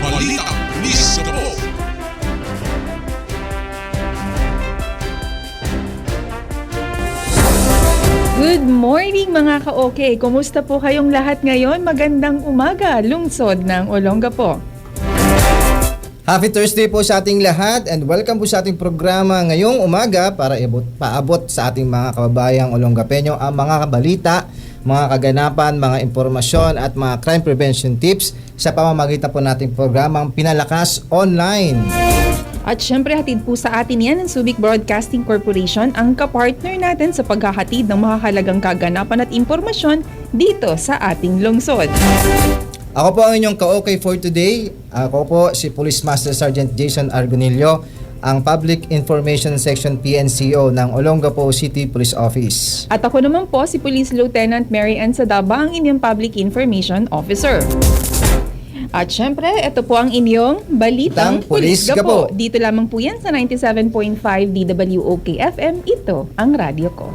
Balita Pulis sa po. Good morning mga ka-okay! Kumusta po kayong lahat ngayon? Magandang umaga, lungsod ng Olongapo. Happy Thursday po sa ating lahat and welcome po sa ating programa ngayong umaga para iabot, paabot sa ating mga kababayang Olongapeño ang mga kabalita, mga kaganapan, mga impormasyon at mga crime prevention tips sa pamamagitan po nating programang Pinalakas Online. At syempre hatid po sa atin yan ng Subic Broadcasting Corporation ang kapartner natin sa paghahatid ng mahalagang kaganapan at impormasyon dito sa ating lungsod. Ako po ang inyong ka-okay for today. Ako po si Police Master Sergeant Jason Argonillo, ang Public Information Section PNCO ng Olongapo City Police Office. At ako naman po si Police Lieutenant Mary Ann Sadaba, ang inyong Public Information Officer. At syempre, ito po ang inyong Balitang Pulis Gapo. Gapo. Dito lamang po yan sa 97.5 DWOK FM. Ito ang radyo ko.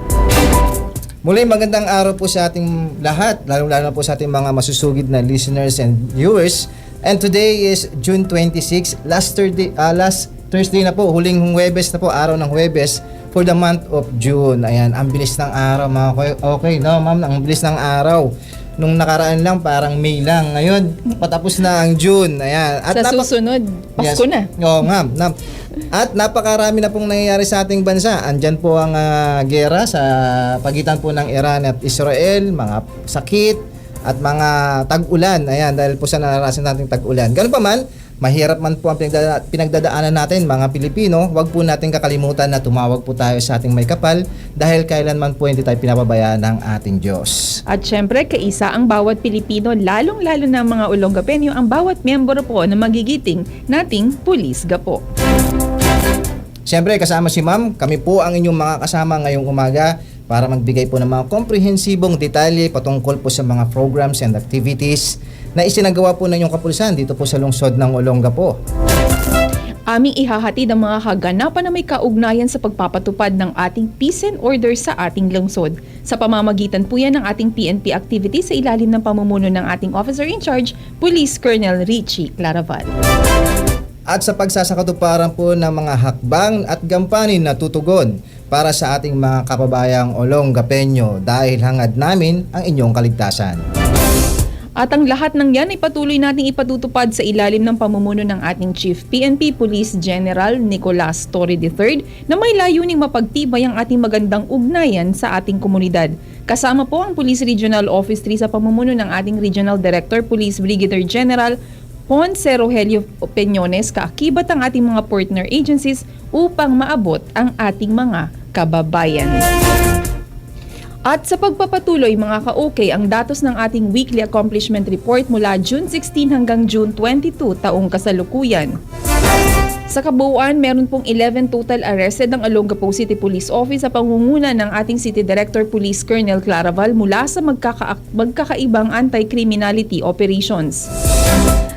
Muli magandang araw po sa ating lahat, lalong-lalo na po sa ating mga masusugid na listeners and viewers. And today is June 26, last Thursday, ah, last Thursday na po, huling Huwebes na po, araw ng Huwebes for the month of June. Ayan, ang bilis ng araw mga. Okay, no ma'am, ang bilis ng araw. Nung nakaraan lang, parang May lang. Ngayon, patapos na ang June. Ayan. sa napak- susunod, Pasko na. Oo nga. Na, at napakarami na pong nangyayari sa ating bansa. Andyan po ang ah, gera sa pagitan po ng Iran at Israel, mga sakit at mga tag-ulan. Ayan, dahil po sa nararasan nating tag-ulan. Ganun pa man, mahirap man po ang pinagdada- pinagdadaanan natin mga Pilipino, wag po natin kakalimutan na tumawag po tayo sa ating may kapal dahil kailanman po hindi tayo pinapabayaan ng ating Diyos. At syempre, kaisa ang bawat Pilipino, lalong-lalo na mga Olongapenyo, ang bawat miyembro po na magigiting nating Pulis Gapo. Siyempre, kasama si ma'am, kami po ang inyong mga kasama ngayong umaga para magbigay po ng mga komprehensibong detalye patungkol po sa mga programs and activities na isinagawa po ng inyong kapulisan dito po sa lungsod ng Olongapo. Aming ihahatid ang mga kaganapan na may kaugnayan sa pagpapatupad ng ating peace and order sa ating lungsod. Sa pamamagitan po yan ng ating PNP activity sa ilalim ng pamumuno ng ating Officer in Charge, Police Colonel Richie Claraval. At sa pagsasakatuparan po ng mga hakbang at gampanin na tutugon para sa ating mga kababayang Olongapeño dahil hangad namin ang inyong kaligtasan. At ang lahat ng yan ay patuloy nating ipatutupad sa ilalim ng pamumuno ng ating Chief PNP Police General Nicolas Torre III na may layuning mapagtibay ang ating magandang ugnayan sa ating komunidad. Kasama po ang Police Regional Office 3 sa pamumuno ng ating Regional Director Police Brigadier General Ponce Rogelio Peñones kaakibat ang ating mga partner agencies upang maabot ang ating mga kababayan. At sa pagpapatuloy mga ka-okay ang datos ng ating weekly accomplishment report mula June 16 hanggang June 22 taong kasalukuyan. Sa kabuuan, meron pong 11 total arrested ng Olongapo City Police Office sa pangunguna ng ating City Director Police Colonel Claraval mula sa magkaka- magkakaibang anti-criminality operations.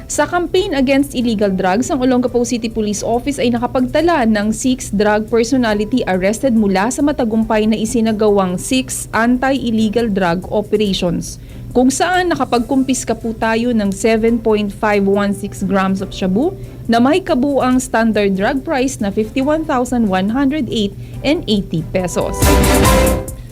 Sa campaign against illegal drugs, ang Olongapo City Police Office ay nakapagtala ng 6 drug personality arrested mula sa matagumpay na isinagawang 6 anti-illegal drug operations kung saan nakapagkumpiska po tayo ng 7.516 grams of shabu na may kabuang standard drug price na 51,108 and 80 pesos.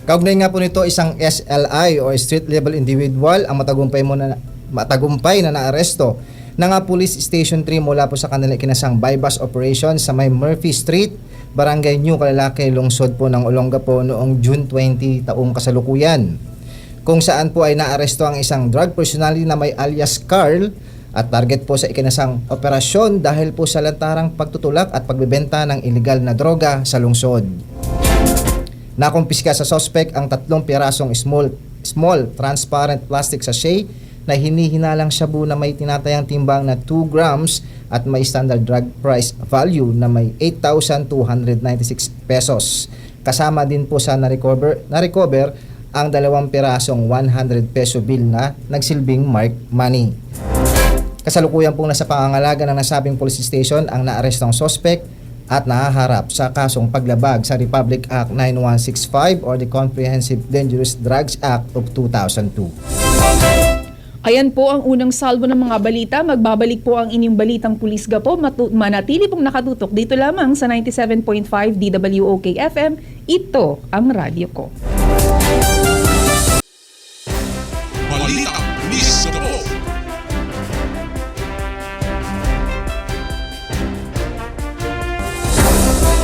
Kaugnay nga po nito isang SLI o street level individual ang matagumpay mo na matagumpay na naaresto na nga Police Station 3 mula po sa kanilang kinasang bypass operation sa may Murphy Street, Barangay New Kalalaki, lungsod po ng Olongapo noong June 20 taong kasalukuyan. Kung saan po ay naaresto ang isang drug personality na may alias Carl at target po sa ikinasang operasyon dahil po sa lantarang pagtutulak at pagbebenta ng illegal na droga sa lungsod. Nakumpiska sa suspect ang tatlong pirasong small, small transparent plastic sachet na hinihinalang shabu na may tinatayang timbang na 2 grams at may standard drug price value na may 8,296 pesos. Kasama din po sa na-recover, na-recover ang dalawang pirasong 100 peso bill na nagsilbing mark money. Kasalukuyan pong nasa pangangalaga ng nasabing police station ang naarestong suspect at nahaharap sa kasong paglabag sa Republic Act 9165 or the Comprehensive Dangerous Drugs Act of 2002. Ayan po ang unang salvo ng mga balita. Magbabalik po ang inyong balitang pulis gapo. Matu- manatili pong nakatutok dito lamang sa 97.5 DWOK FM. Ito ang radyo ko. Balitang Pulis Gabo.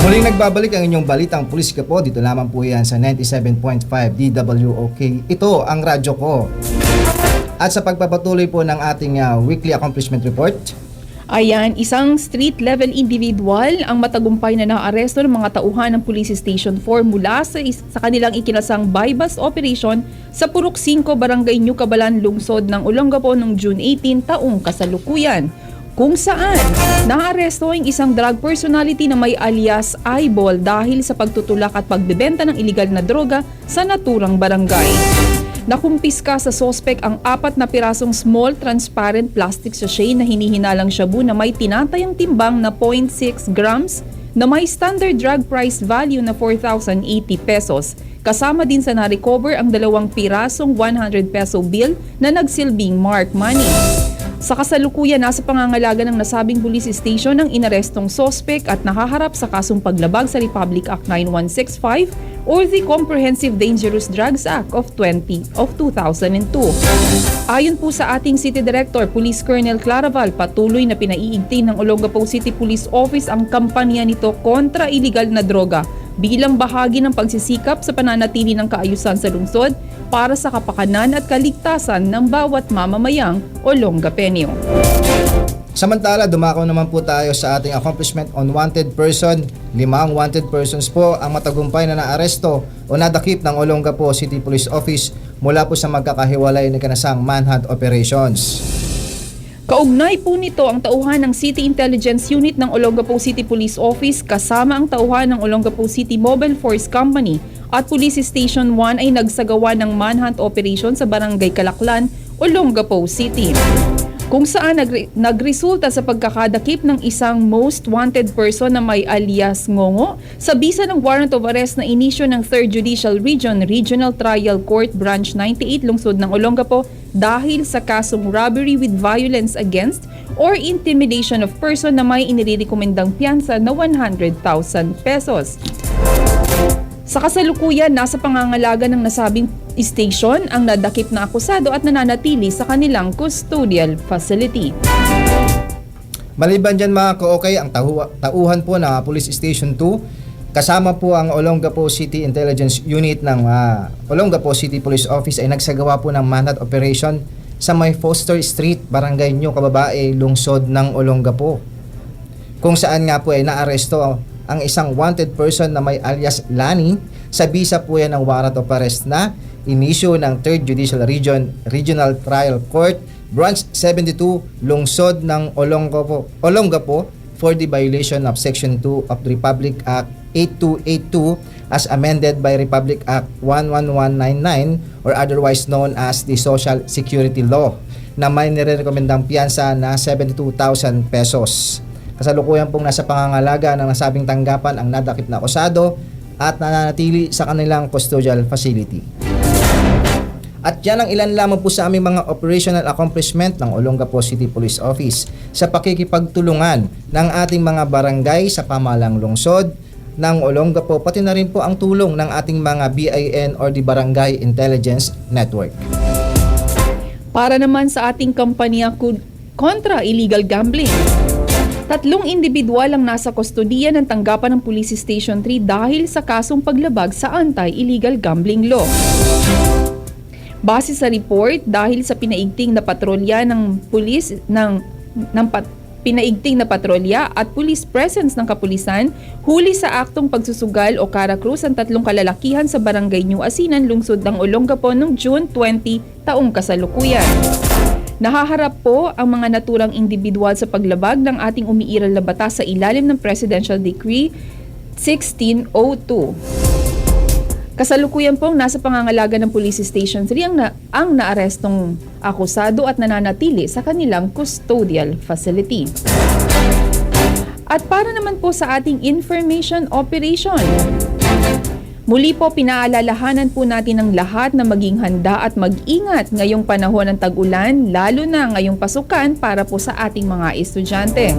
Muling nagbabalik ang inyong balitang pulis ka po. Dito lamang po yan sa 97.5 DWOK. Ito ang radyo ko. At sa pagpapatuloy po ng ating ah, weekly accomplishment report, Ayan, isang street-level individual ang matagumpay na naaresto ng mga tauhan ng Police Station 4 mula sa, sa kanilang ikinasang bypass operation sa Purok 5, Barangay New Cabalan, Lungsod ng Olongapo noong June 18 taong kasalukuyan. Kung saan, naaresto ang isang drug personality na may alias Eyeball dahil sa pagtutulak at pagbebenta ng iligal na droga sa naturang barangay. Nakumpiska sa sospek ang apat na pirasong small transparent plastic sachet na hinihinalang shabu na may tinatayang timbang na 0.6 grams na may standard drug price value na 4,080 pesos. Kasama din sa na-recover ang dalawang pirasong 100 peso bill na nagsilbing mark money. Sa kasalukuyan, nasa pangangalaga ng nasabing police station ang inarestong sospek at nakaharap sa kasong paglabag sa Republic Act 9165 or the Comprehensive Dangerous Drugs Act of 20 of 2002. Ayon po sa ating City Director, Police Colonel Claraval, patuloy na pinaiigting ng Olongapo City Police Office ang kampanya nito kontra iligal na droga bilang bahagi ng pagsisikap sa pananatili ng kaayusan sa lungsod para sa kapakanan at kaligtasan ng bawat mamamayang Olongapenyo. Samantala, dumako naman po tayo sa ating accomplishment on wanted person. Limang wanted persons po ang matagumpay na naaresto o nadakip ng Olongapo City Police Office mula po sa magkakahiwalay na kanasang manhunt operations. Kaugnay po nito ang tauhan ng City Intelligence Unit ng Olongapo City Police Office kasama ang tauhan ng Olongapo City Mobile Force Company at Police Station 1 ay nagsagawa ng manhunt operation sa Barangay Kalaklan, Olongapo City. Kung saan nagre- nagresulta sa pagkakadakip ng isang most wanted person na may alias Ngongo sa bisa ng warrant of arrest na inisyo ng 3rd Judicial Region Regional Trial Court Branch 98 lungsod ng Olongapo dahil sa kasong robbery with violence against or intimidation of person na may inirekomendang piyansa na 100,000 pesos. Sa kasalukuyan, nasa pangangalaga ng nasabing station ang nadakip na akusado at nananatili sa kanilang custodial facility. Maliban dyan mga ka-okay, ang tauhan po ng Police Station 2, kasama po ang Olongapo City Intelligence Unit ng ah, Olongapo City Police Office ay nagsagawa po ng manhunt operation sa may Foster Street, Barangay New Kababae, lungsod ng Olongapo. Kung saan nga po ay naaresto ang isang wanted person na may alias Lani sa bisa po yan ng warrant of arrest na inisyo ng 3rd Judicial Region Regional Trial Court Branch 72 lungsod ng Olongapo, Olongapo for the violation of Section 2 of the Republic Act 8282 as amended by Republic Act 11199 or otherwise known as the Social Security Law na may nirekomendang piyansa na 72,000 pesos. Kasalukuyan pong nasa pangangalaga ng nasabing tanggapan ang nadakip na akusado at nananatili sa kanilang custodial facility. At yan ang ilan lamang po sa aming mga operational accomplishment ng Olongapo City Police Office sa pakikipagtulungan ng ating mga barangay sa pamalang lungsod ng Olongapo pati na rin po ang tulong ng ating mga BIN or the Barangay Intelligence Network. Para naman sa ating kampanya kontra illegal gambling. Tatlong individual ang nasa kustodiya ng tanggapan ng Police Station 3 dahil sa kasong paglabag sa anti-illegal gambling law. Base sa report, dahil sa pinaigting na patrolya ng pulis ng ng pat, pinaigting na patrolya at police presence ng kapulisan, huli sa aktong pagsusugal o karakrus ang tatlong kalalakihan sa barangay New Asinan, lungsod ng Olongapo noong June 20 taong kasalukuyan. Nahaharap po ang mga naturang individual sa paglabag ng ating umiiral na batas sa ilalim ng Presidential Decree 1602. Kasalukuyan pong nasa pangangalaga ng Police Station 3 ang, na, ang naarestong akusado at nananatili sa kanilang custodial facility. At para naman po sa ating information operation, Muli po pinaalalahanan po natin ang lahat na maging handa at mag-ingat ngayong panahon ng tag-ulan, lalo na ngayong pasukan para po sa ating mga estudyante.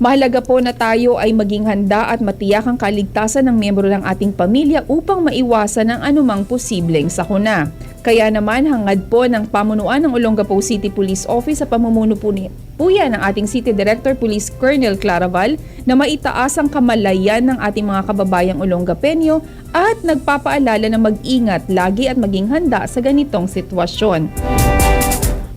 Mahalaga po na tayo ay maging handa at matiyak ang kaligtasan ng miyembro ng ating pamilya upang maiwasan ang anumang posibleng sakuna. Kaya naman hangad po ng pamunuan ng Olongapo City Police Office sa pamumuno po, ni, po yan ng ating City Director Police Colonel Claraval na maitaas ang kamalayan ng ating mga kababayang Olongapenyo at nagpapaalala na mag-ingat lagi at maging handa sa ganitong sitwasyon.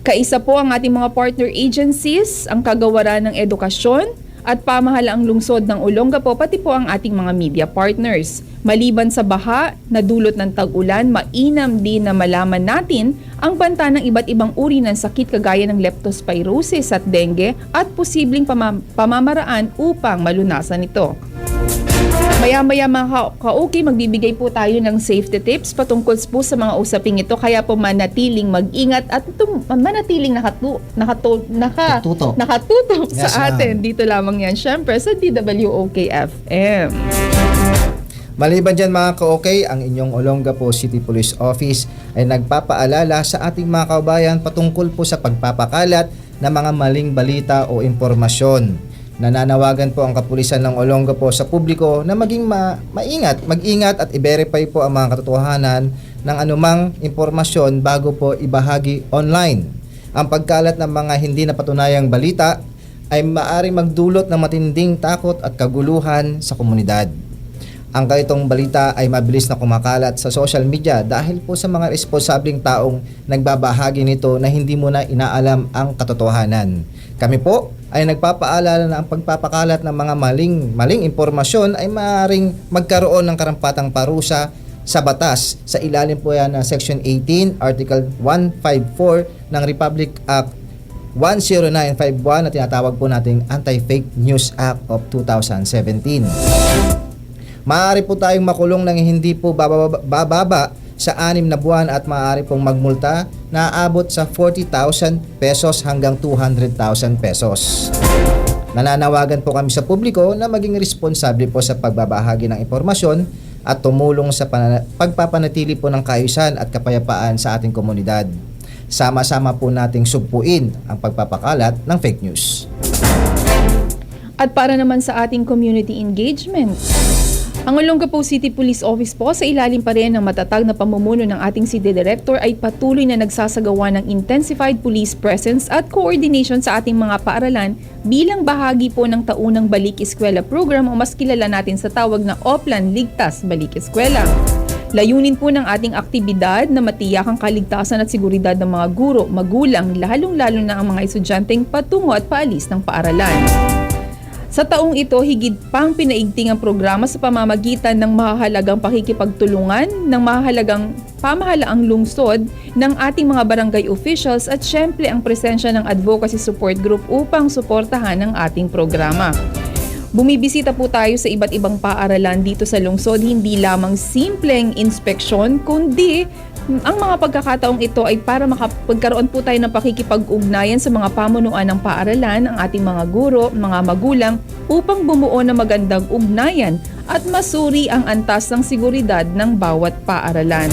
Kaisa po ang ating mga partner agencies, ang kagawaran ng edukasyon at pamahalaang lungsod ng Olongapo pati po ang ating mga media partners. Maliban sa baha na dulot ng tag-ulan, mainam din na malaman natin ang banta ng iba't ibang uri ng sakit kagaya ng leptospirosis at dengue at posibleng pama- pamamaraan upang malunasan ito. Maya-maya mga ka- ka-okay, magbibigay po tayo ng safety tips patungkol po sa mga usaping ito. Kaya po manatiling mag-ingat at ito, manatiling nakatu, nakatu, naka, Nakatutok. nakatutok Yes, sa ma'am. atin. Dito lamang yan, syempre, sa DWOK-FM. Maliban dyan mga ka-okay, ang inyong Olongapo City Police Office ay nagpapaalala sa ating mga kabayan patungkol po sa pagpapakalat ng mga maling balita o impormasyon. Nananawagan po ang kapulisan ng Olongapo sa publiko na maging ma- maingat, mag-ingat at i-verify po ang mga katotohanan ng anumang impormasyon bago po ibahagi online. Ang pagkalat ng mga hindi napatunayang balita ay maaaring magdulot ng matinding takot at kaguluhan sa komunidad. Ang ganitong balita ay mabilis na kumakalat sa social media dahil po sa mga responsableng taong nagbabahagi nito na hindi mo na inaalam ang katotohanan. Kami po ay nagpapaalala na ang pagpapakalat ng mga maling maling impormasyon ay maaaring magkaroon ng karampatang parusa sa batas sa ilalim po yan ng Section 18, Article 154 ng Republic Act 10951 na tinatawag po nating Anti-Fake News Act of 2017. Maaari po tayong makulong ng hindi po bababa, bababa sa anim na buwan at maaari pong magmulta na aabot sa 40,000 pesos hanggang 200,000 pesos. Nananawagan po kami sa publiko na maging responsable po sa pagbabahagi ng impormasyon at tumulong sa pana- pagpapanatili po ng kaayusan at kapayapaan sa ating komunidad. Sama-sama po nating sugpuin ang pagpapakalat ng fake news. At para naman sa ating community engagement, ang Olongapo City Police Office po sa ilalim pa rin ng matatag na pamumuno ng ating City Director ay patuloy na nagsasagawa ng intensified police presence at coordination sa ating mga paaralan bilang bahagi po ng taunang Balik Eskwela program o mas kilala natin sa tawag na Oplan Ligtas Balik Eskwela. Layunin po ng ating aktibidad na matiyak ang kaligtasan at seguridad ng mga guro, magulang, lalong-lalo na ang mga estudyanteng patungo at paalis ng paaralan. Sa taong ito, higit pang pinaigting ang programa sa pamamagitan ng mahahalagang pakikipagtulungan ng mahahalagang pamahalaang lungsod ng ating mga barangay officials at syempre ang presensya ng advocacy support group upang suportahan ang ating programa. Bumibisita po tayo sa iba't ibang paaralan dito sa lungsod, hindi lamang simpleng inspeksyon, kundi ang mga pagkakataong ito ay para makapagkaroon po tayo ng pakikipag-ugnayan sa mga pamunuan ng paaralan, ang ating mga guro, mga magulang, upang bumuo ng magandang ugnayan at masuri ang antas ng seguridad ng bawat paaralan.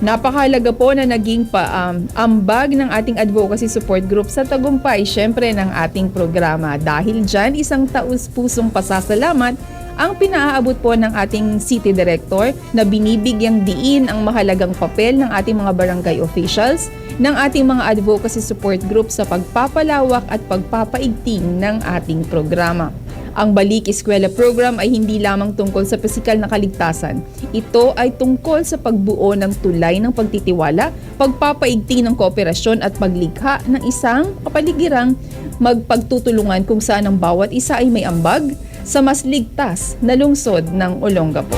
Napakahalaga po na naging pa, um, ambag ng ating advocacy support group sa tagumpay syempre ng ating programa. Dahil dyan, isang taus-pusong pasasalamat ang pinaaabot po ng ating city director na binibigyang diin ang mahalagang papel ng ating mga barangay officials, ng ating mga advocacy support group sa pagpapalawak at pagpapaigting ng ating programa. Ang Balik Eskwela program ay hindi lamang tungkol sa pisikal na kaligtasan. Ito ay tungkol sa pagbuo ng tulay ng pagtitiwala, pagpapaigting ng kooperasyon at paglikha ng isang kapaligirang magpagtutulungan kung saan ang bawat isa ay may ambag sa mas ligtas na lungsod ng Olongapo.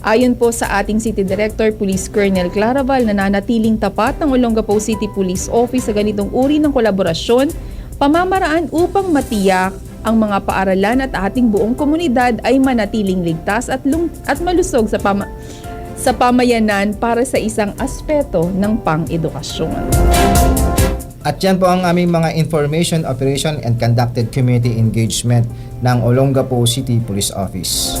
Ayon po sa ating City Director, Police Colonel Claraval, nananatiling tapat ng Olongapo City Police Office sa ganitong uri ng kolaborasyon, pamamaraan upang matiyak ang mga paaralan at ating buong komunidad ay manatiling ligtas at, lung- at malusog sa, pama- sa pamayanan para sa isang aspeto ng pang-edukasyon. At yan po ang aming mga information, operation, and conducted community engagement ng Olongapo City Police Office.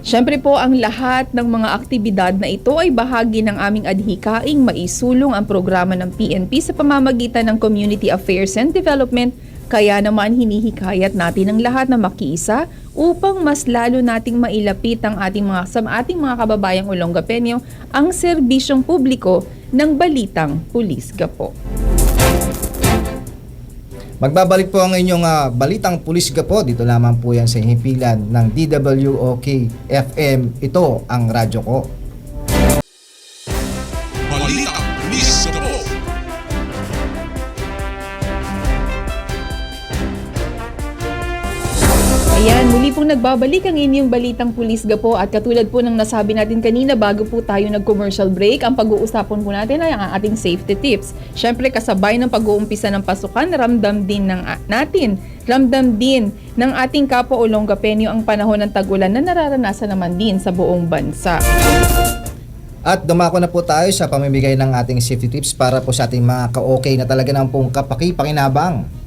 Siyempre po ang lahat ng mga aktibidad na ito ay bahagi ng aming adhikaing maisulong ang programa ng PNP sa pamamagitan ng Community Affairs and Development kaya naman hinihikayat natin ang lahat na makiisa upang mas lalo nating mailapit ang ating mga sa ating mga kababayang Olongapenyo ang serbisyong publiko ng balitang pulis po. Magbabalik po ang inyong ah, balitang pulis gapo. Dito lamang po yan sa himpilan ng DWOK FM. Ito ang radyo ko. Nagbabalik ang inyong balitang pulis po at katulad po ng nasabi natin kanina bago po tayo nag-commercial break, ang pag-uusapan po natin ay ang ating safety tips. Siyempre kasabay ng pag-uumpisa ng pasukan, ramdam din ng natin, ramdam din ng ating kapwa Olongapenyo ang panahon ng tagulan na nararanasan naman din sa buong bansa. At dumako na po tayo sa pamimigay ng ating safety tips para po sa ating mga ka-okay na talaga ng pong kapaki-pakinabang.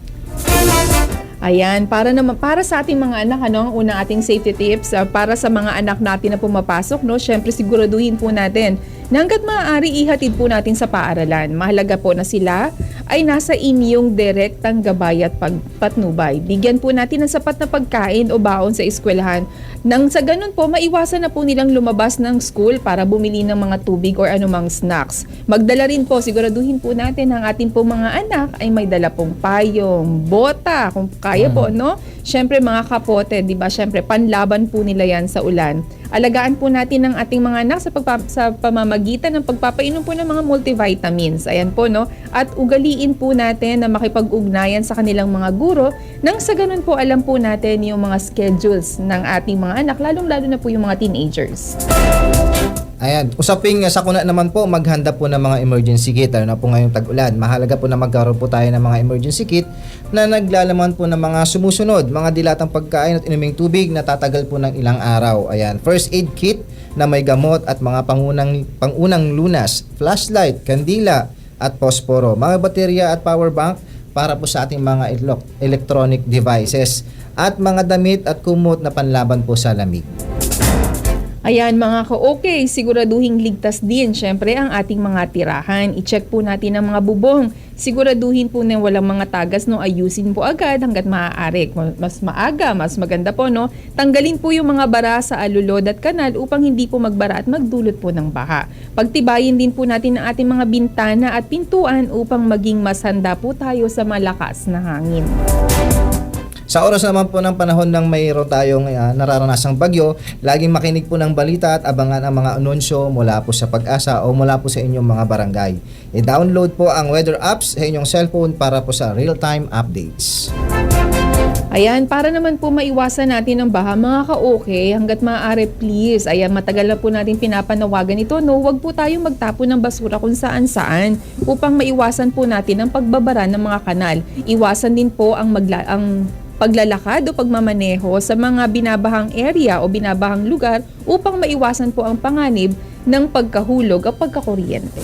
Ayan, para naman para sa ating mga anak ano, ang unang ating safety tips ah, para sa mga anak natin na pumapasok, no, syempre siguraduhin po natin na hangga't maaari ihatid po natin sa paaralan. Mahalaga po na sila ay nasa inyong direktang gabay at pagpatnubay. Bigyan po natin ng sapat na pagkain o baon sa eskwelahan nang sa ganun po maiwasan na po nilang lumabas ng school para bumili ng mga tubig or anumang snacks. Magdala rin po, siguraduhin po natin ang ating po mga anak ay may dala pong payong, bota, kung kaya po, no? Siyempre mga kapote, di ba? Siyempre panlaban po nila yan sa ulan. Alagaan po natin ang ating mga anak sa, pagpa- sa pamamagitan ng pagpapainom po ng mga multivitamins. Ayan po, no? At ugaliin po natin na makipag-ugnayan sa kanilang mga guro nang sa ganun po alam po natin yung mga schedules ng ating mga anak, lalong-lalo na po yung mga teenagers. Ayan, usaping uh, sakuna naman po, maghanda po ng mga emergency kit, lalo na po ngayong tag-ulan. Mahalaga po na magkaroon po tayo ng mga emergency kit na naglalaman po ng mga sumusunod, mga dilatang pagkain at inuming tubig na tatagal po ng ilang araw. Ayan, first aid kit na may gamot at mga pangunang, pangunang lunas, flashlight, kandila at posporo, mga baterya at power bank para po sa ating mga electronic devices at mga damit at kumot na panlaban po sa lamig. Ayan mga ka-okay, siguraduhin ligtas din syempre ang ating mga tirahan. I-check po natin ang mga bubong. Siguraduhin po na walang mga tagas no ayusin po agad hanggat maaari. Mas maaga, mas maganda po no. Tanggalin po yung mga bara sa alulod at kanal upang hindi po magbara at magdulot po ng baha. Pagtibayin din po natin ang ating mga bintana at pintuan upang maging mas handa po tayo sa malakas na hangin. Sa oras naman po ng panahon ng mayroon tayong uh, nararanasang bagyo, laging makinig po ng balita at abangan ang mga anunsyo mula po sa pag-asa o mula po sa inyong mga barangay. I-download po ang weather apps sa inyong cellphone para po sa real-time updates. Ayan, para naman po maiwasan natin ang baha, mga ka-okay, hanggat maaari please, ayan, matagal na po natin pinapanawagan ito, no, wag po tayong magtapon ng basura kung saan saan upang maiwasan po natin ang pagbabara ng mga kanal. Iwasan din po ang, magla- ang paglalakad o pagmamaneho sa mga binabahang area o binabahang lugar upang maiwasan po ang panganib ng pagkahulog o pagkakuryente.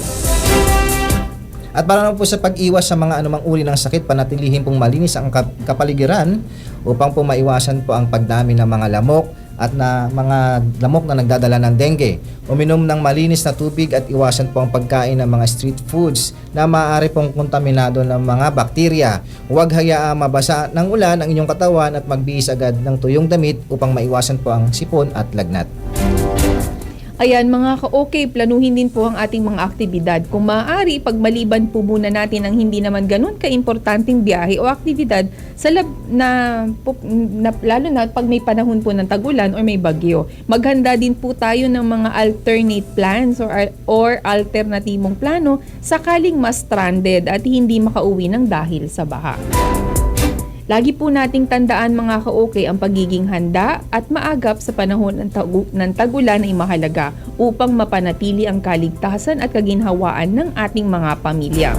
At para naman po sa pag-iwas sa mga anumang uri ng sakit, panatilihin pong malinis ang kap- kapaligiran upang po maiwasan po ang pagdami ng mga lamok at na mga lamok na nagdadala ng dengue. Uminom ng malinis na tubig at iwasan po ang pagkain ng mga street foods na maaari pong kontaminado ng mga bakterya. Huwag hayaang mabasa ng ulan ang inyong katawan at magbihis agad ng tuyong damit upang maiwasan po ang sipon at lagnat. Ayan mga ka-okay, planuhin din po ang ating mga aktibidad. Kung maaari, pagmaliban po muna natin ang hindi naman ganun kaimportanteng biyahe o aktibidad sa lab na, na lalo na pag may panahon po ng tagulan or may bagyo. Maghanda din po tayo ng mga alternate plans or, or alternatibong plano sakaling mas stranded at hindi makauwi ng dahil sa baha. Lagi po nating tandaan mga ka-okay ang pagiging handa at maagap sa panahon ng, tagu- ng tagulan ay mahalaga upang mapanatili ang kaligtasan at kaginhawaan ng ating mga pamilya.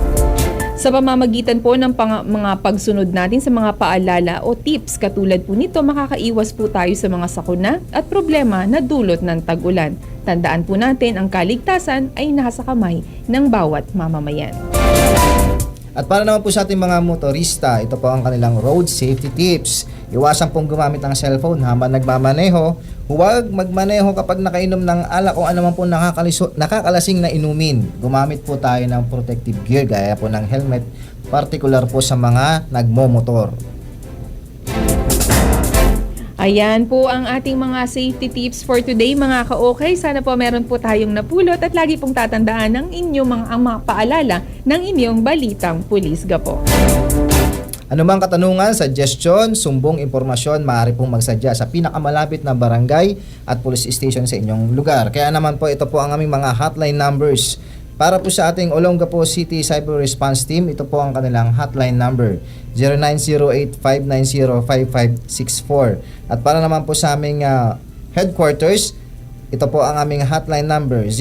Sa pamamagitan po ng pang- mga pagsunod natin sa mga paalala o tips katulad po nito, makakaiwas po tayo sa mga sakuna at problema na dulot ng tag-ulan. Tandaan po natin ang kaligtasan ay nasa kamay ng bawat mamamayan. At para naman po sa ating mga motorista, ito po ang kanilang road safety tips. Iwasan pong gumamit ng cellphone habang nagmamaneho. Huwag magmaneho kapag nakainom ng alak o anuman po nakakalasing na inumin. Gumamit po tayo ng protective gear gaya po ng helmet, particular po sa mga nagmomotor. Ayan po ang ating mga safety tips for today mga ka-okay. Sana po meron po tayong napulot at lagi pong tatandaan ng inyong mga, ang mga paalala ng inyong balitang pulis gapo. Ano mang katanungan, suggestion, sumbong impormasyon, maaari pong magsadya sa pinakamalapit na barangay at police station sa inyong lugar. Kaya naman po ito po ang aming mga hotline numbers. Para po sa ating Olongapo City Cyber Response Team, ito po ang kanilang hotline number 0908-590-5564. At para naman po sa aming ah, headquarters, ito po ang aming hotline number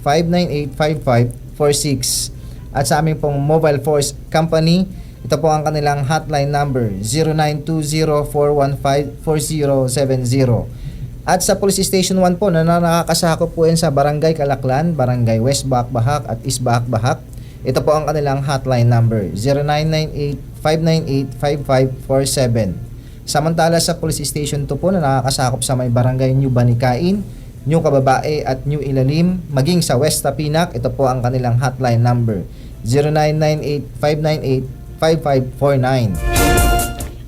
0998-598-5546. At sa aming pong Mobile Force Company, ito po ang kanilang hotline number 0920-415-4070. At sa Police Station 1 po na po yan sa Barangay Kalaklan, Barangay West Bahak-Bahak at East Bahak-Bahak. Ito po ang kanilang hotline number 0998-598-5547. Samantala sa Police Station 2 po na nakakasakop sa may Barangay New Banikain, New Kababae at New Ilalim, maging sa West Tapinak, ito po ang kanilang hotline number 0998-598-5549.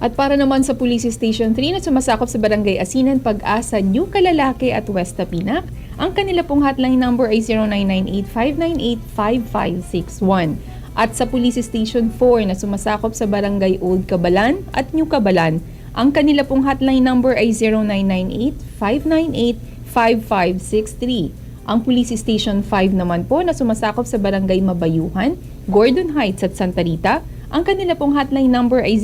At para naman sa Police Station 3 na sumasakop sa Barangay Asinan, Pag-asa, New Kalalaki at West Tapinak, ang kanila pong hotline number ay 0998-598-5561. At sa Police Station 4 na sumasakop sa Barangay Old Cabalan at New Cabalan, ang kanila pong hotline number ay 0998-598-5563. Ang Police Station 5 naman po na sumasakop sa Barangay Mabayuhan, Gordon Heights at Santa Rita, ang kanila pong hotline number ay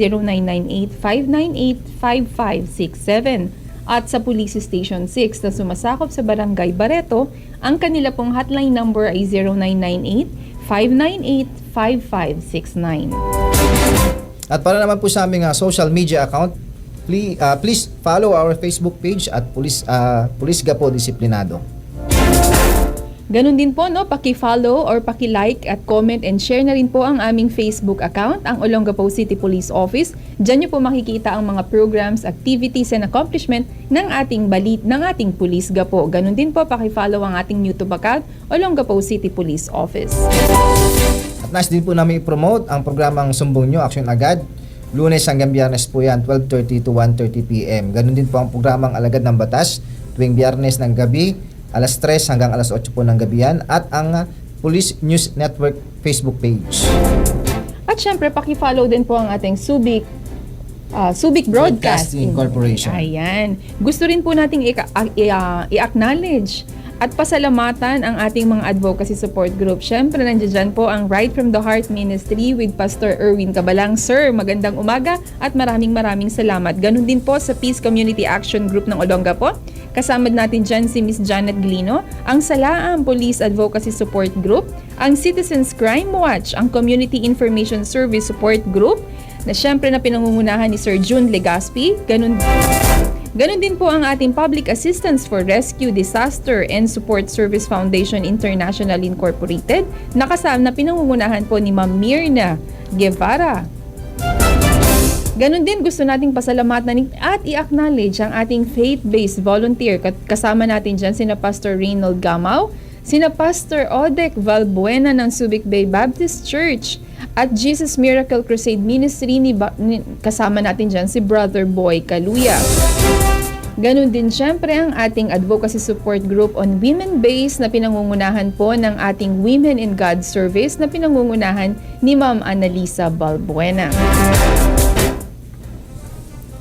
0998-598-5567. At sa Police Station 6 na sumasakop sa Barangay Barreto, ang kanila pong hotline number ay 0998-598-5569. At para naman po sa aming ah, social media account, please, please follow our Facebook page at Police, ah, Police Gapo Disiplinado. Ganon din po, no? Paki-follow or paki-like at comment and share na rin po ang aming Facebook account, ang Olongapo City Police Office. Diyan niyo po makikita ang mga programs, activities, and accomplishment ng ating balit, ng ating Police Gapo. Ganon din po, paki-follow ang ating YouTube account, Olongapo City Police Office. At nais din po namin i-promote ang programang Sumbong Nyo, Action Agad. Lunes hanggang biyernes po yan, 12.30 to 1.30 p.m. Ganun din po ang programang Alagad ng Batas, tuwing biyernes ng gabi, alas 3 hanggang alas 8 po ng gabi yan. At ang ah, Police News Network Facebook page. At syempre, paki-follow din po ang ating Subic ah, Subic Broadcasting. Broadcasting Corporation. Ayan. Gusto rin po nating ah, i-acknowledge at pasalamatan ang ating mga advocacy support group. Syempre, nandiyan po ang Right from the Heart Ministry with Pastor Erwin Cabalang. Sir, magandang umaga at maraming maraming salamat. Ganun din po sa Peace Community Action Group ng Olongapo. Kasama natin dyan si Miss Janet Glino, ang Salaam Police Advocacy Support Group, ang Citizens Crime Watch, ang Community Information Service Support Group, na syempre na pinangungunahan ni Sir June Legaspi. Ganun Ganon din po ang ating Public Assistance for Rescue, Disaster and Support Service Foundation International Incorporated na kasama na pinangungunahan po ni Ma'am Mirna Guevara. Ganon din gusto nating pasalamatan at i-acknowledge ang ating faith-based volunteer. Kasama natin dyan sina Pastor Reynold Gamaw, sina Pastor Odek Valbuena ng Subic Bay Baptist Church, at Jesus Miracle Crusade Ministry ni, Ba- ni- kasama natin dyan si Brother Boy Kaluya. Ganon din syempre ang ating advocacy support group on women based na pinangungunahan po ng ating Women in God Service na pinangungunahan ni Ma'am Annalisa Balbuena.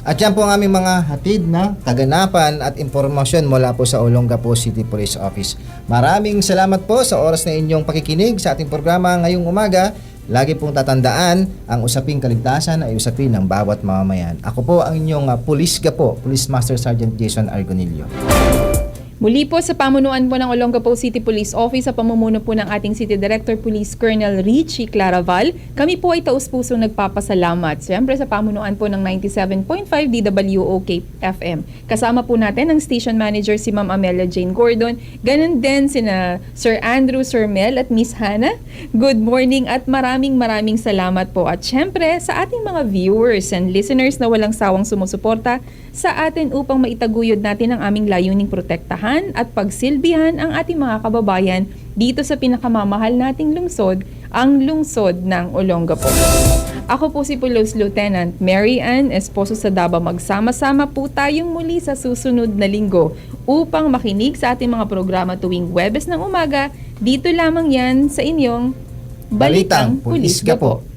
At yan po ang aming mga hatid na kaganapan at impormasyon mula po sa Olongapo City Police Office. Maraming salamat po sa oras na inyong pakikinig sa ating programa ngayong umaga. Lagi pong tatandaan, ang usaping kaligtasan ay usapin ng bawat mamamayan. Ako po ang inyong uh, Police Gapo, Police Master Sergeant Jason Argonillo. Muli po sa pamunuan po ng Olongapo City Police Office sa pamumuno po ng ating City Director Police Colonel Richie Claraval, kami po ay taus-pusong nagpapasalamat. Siyempre sa pamunuan po ng 97.5 DWOK FM. Kasama po natin ang station manager si Ma'am Amelia Jane Gordon, ganun din sina Sir Andrew, Sir Mel at Miss Hannah. Good morning at maraming maraming salamat po. At siyempre sa ating mga viewers and listeners na walang sawang sumusuporta sa atin upang maitaguyod natin ang aming layuning protektahan at pagsilbihan ang ating mga kababayan dito sa pinakamamahal nating lungsod, ang lungsod ng Olongapo. Ako po si Police Lieutenant Mary Ann Esposo sa Daba. Magsama-sama po tayong muli sa susunod na linggo upang makinig sa ating mga programa tuwing Webes ng umaga. Dito lamang yan sa inyong Balitang Balitang Pulis Gapo. Gapo.